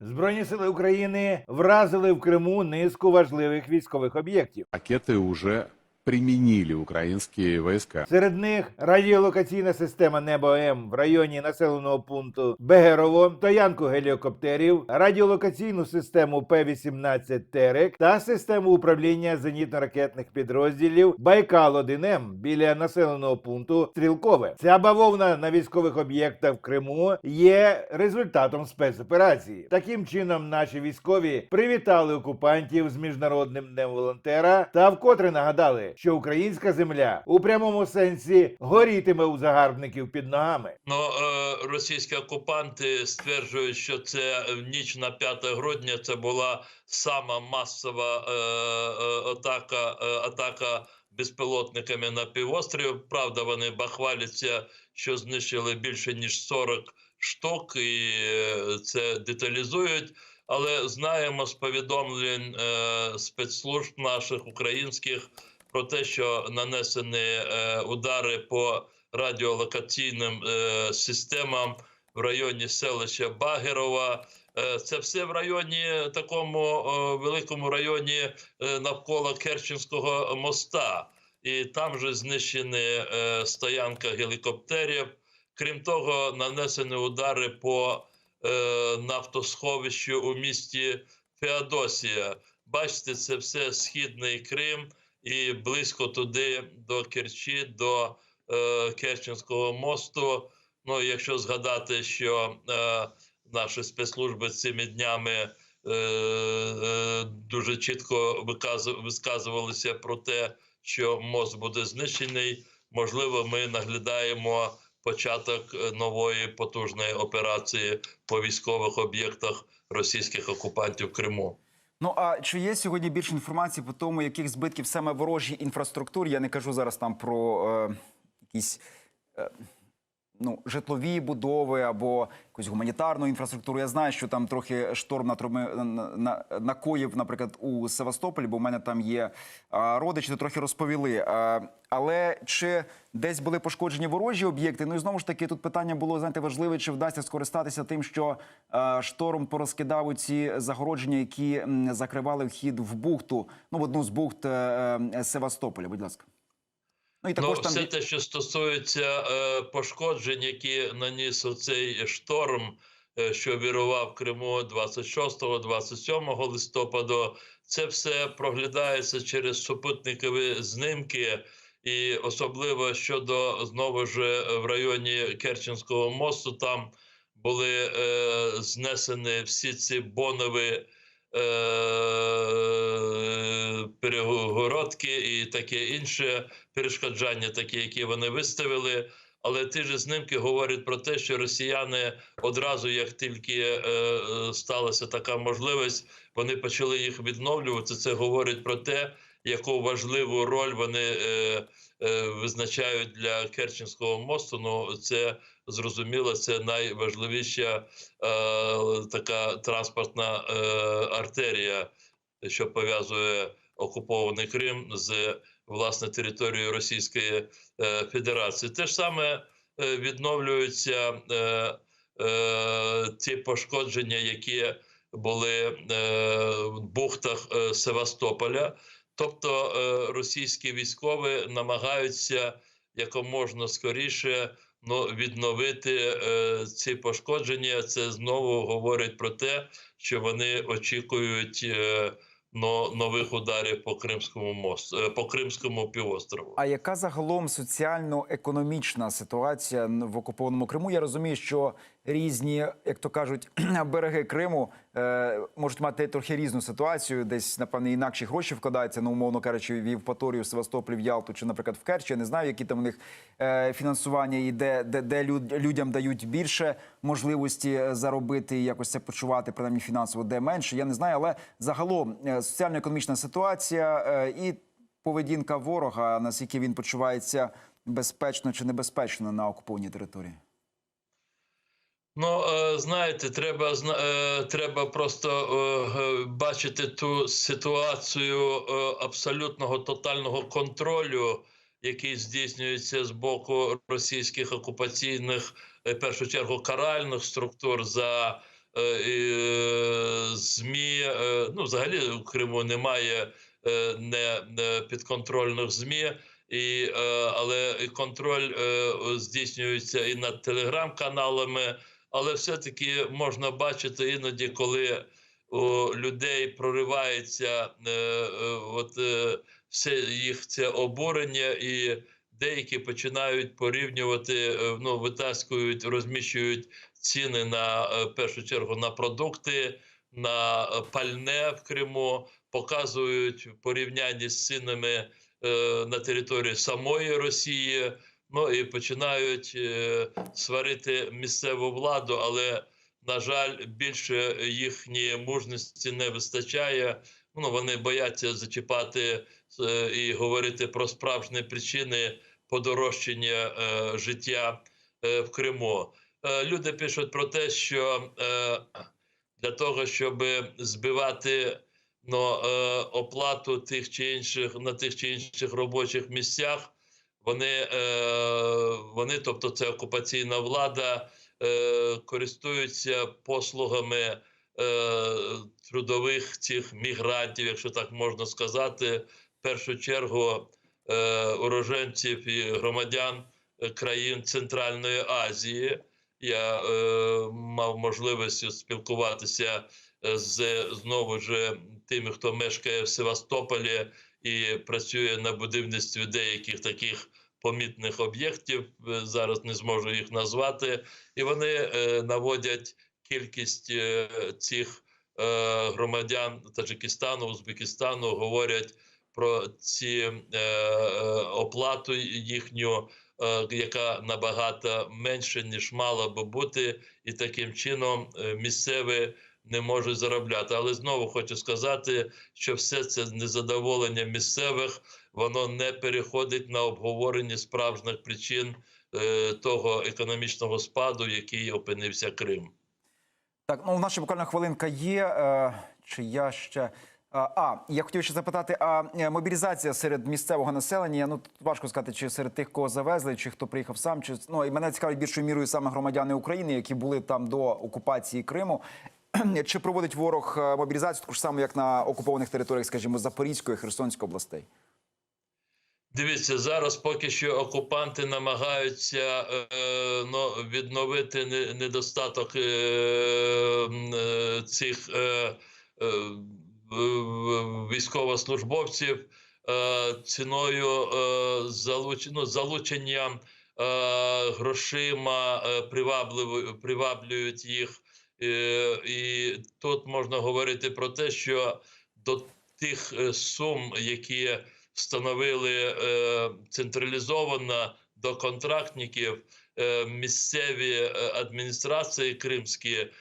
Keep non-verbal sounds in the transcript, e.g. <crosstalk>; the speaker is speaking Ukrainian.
Збройні сили України вразили в Криму низку важливих військових об'єктів. Ракети уже применили украинские войска. Серед них радіолокаційна система Небо М в районі населеного пункту Бегерово, стоянку геліокоптерів, радіолокаційну систему П-18 Терек та систему управління зенітно-ракетних підрозділів Байкал 1 М біля населеного пункту Стрілкове. Ця бавовна на військових об'єктах в Криму є результатом спецоперації. Таким чином, наші військові привітали окупантів з міжнародним днем волонтера та вкотре нагадали, що українська земля у прямому сенсі горітиме у загарбників під ногами. Ну, е, російські окупанти стверджують, що це ніч на 5 грудня це була сама масова е, е, атака, е, атака безпілотниками на півострів. Правда, вони бахваляться, що знищили більше ніж 40 штук, і е, це деталізують. Але знаємо з повідомлень е, спецслужб наших українських про те, що нанесені е, удари по радіолокаційним е, системам в районі селища Багерова. Е, Це все в районі такому великому районі навколо Керченського моста. І там же знищені стоянка гелікоптерів. Крім того, нанесені удари по нафтосховищу у місті Феодосія. Бачите, це все східний Крим і близько туди до Керчі, до е, Керченського мосту. Ну, якщо згадати, що е, наші спецслужби цими днями е, е, дуже чітко висказувалися про те, що мост буде знищений, можливо, ми наглядаємо початок е, нової потужної операції по військових об'єктах російських окупантів Криму. Ну а чи є сьогодні більше інформації по тому, яких збитків саме ворожій інфраструктурі? Я не кажу зараз там про е, якісь е, ну, житлові будови або якусь гуманітарну інфраструктуру. Я знаю, що там трохи шторм на, на, накоїв, наприклад, у Севастополі, бо в мене там є а, родичі, то трохи розповіли. А, але чи десь були пошкоджені ворожі об'єкти? Ну і знову ж таки, тут питання було знаєте важливе, чи вдасться скористатися тим, що е, шторм порозкидав ці загородження, які закривали вхід в бухту, ну в одну з бухт е, е, Севастополя. Будь ласка. Ну і також ну, там все те, що стосується е, пошкоджень, які наніс оцей шторм, е, що вірував в Криму 26-27 листопаду, це все проглядається через супутникові знимки. І особливо щодо знову ж в районі Керченського мосту, там були е, знесені всі ці бонові е, перегородки і таке інше перешкоджання, такі, які вони виставили. Але ті ж знімки говорять про те, що росіяни одразу, як тільки е, е, сталася така можливість, вони почали їх відновлювати. Це говорить про те, яку важливу роль вони е, е, визначають для Керченського мосту. Ну це зрозуміло, це найважливіша е, така транспортна е, артерія, що пов'язує окупований Крим з власне територією Російської е, Федерації. Те ж саме е, відновлюються е, е, ті пошкодження, які були в бухтах Севастополя. Тобто російські військові намагаються якомога скоріше ну, відновити ці пошкодження. Це знову говорить про те, що вони очікують нових ударів по Кримському мосту, е, по Кримському півострову. А яка загалом соціально-економічна ситуація в окупованому Криму? Я розумію, що різні, як то кажуть, <clears throat> береги Криму е, можуть мати трохи різну ситуацію. Десь, напевне, інакші гроші вкладаються, ну, умовно кажучи, в Євпаторію, в Севастополі, в Ялту чи, наприклад, в Керчі. Я не знаю, які там у них е, фінансування і де, де, де люд, людям дають більше можливості е, заробити і якось це почувати, принаймні фінансово, де менше. Я не знаю, але загалом е, соціально-економічна ситуація е, і поведінка ворога, наскільки він почувається безпечно чи небезпечно на окупованій території? Ну, е, знаєте, треба е, треба просто е, бачити ту ситуацію абсолютного тотального контролю, який здійснюється з боку російських окупаційних, в першу чергу, каральних структур за ЗМІ, ну взагалі в Криму немає не, підконтрольних ЗМІ. І, але контроль здійснюється і над телеграм-каналами, але все-таки можна бачити іноді, коли у людей проривається е, е, от, е, все їх це обурення, і деякі починають порівнювати, е, ну, витаскують, розміщують ціни на е, першу чергу на продукти, на е, пальне в Криму, показують в порівнянні з цінами е, на території самої Росії. Ну і починають е, сварити місцеву владу, але на жаль, більше їхньої мужності не вистачає. Ну вони бояться зачіпати е, і говорити про справжні причини подорожчання е, життя в Криму. Люди пишуть про те, що для того, щоб збивати ну, оплату тих чи інших на тих чи інших робочих місцях, вони, е, вони тобто це окупаційна влада, е, користуються послугами е, трудових цих мігрантів, якщо так можна сказати, в першу чергу уроженців і громадян країн Центральної Азії. Я мав можливість спілкуватися з знову ж тими, хто мешкає в Севастополі і працює на будівництві деяких таких помітних об'єктів. Е, Зараз не зможу їх назвати, і вони е, наводять кількість е, цих громадян Таджикистану, Узбекистану, говорять про ці оплату їхню, яка набагато менше ніж мала би бути, і таким чином місцеві не можуть заробляти. Але знову хочу сказати, що все це незадоволення місцевих воно не переходить на обговорення справжніх причин е, того економічного спаду, який опинився Крим. Так, ну у нас буквально хвилинка є. Е, чи я ще. А, а, я хотів ще запитати, а е, мобілізація серед місцевого населення, ну тут важко сказати, чи серед тих, кого завезли, чи хто приїхав сам, чи ну і мене цікавить більшою мірою саме громадяни України, які були там до окупації Криму. Чи проводить ворог е, мобілізацію таку ж саму, як на окупованих територіях, скажімо, Запорізької, Херсонської областей? Дивіться, зараз поки що окупанти намагаються е, ну, відновити не- недостаток е, е, цих е, е, військовослужбовців е, ціною е, залуч, ну, залученням е, грошима е, привабливо- приваблюють їх. Е, і тут можна говорити про те, що до тих е, сум, які встановили е, централізовано до контрактників е, місцеві е, адміністрації кримські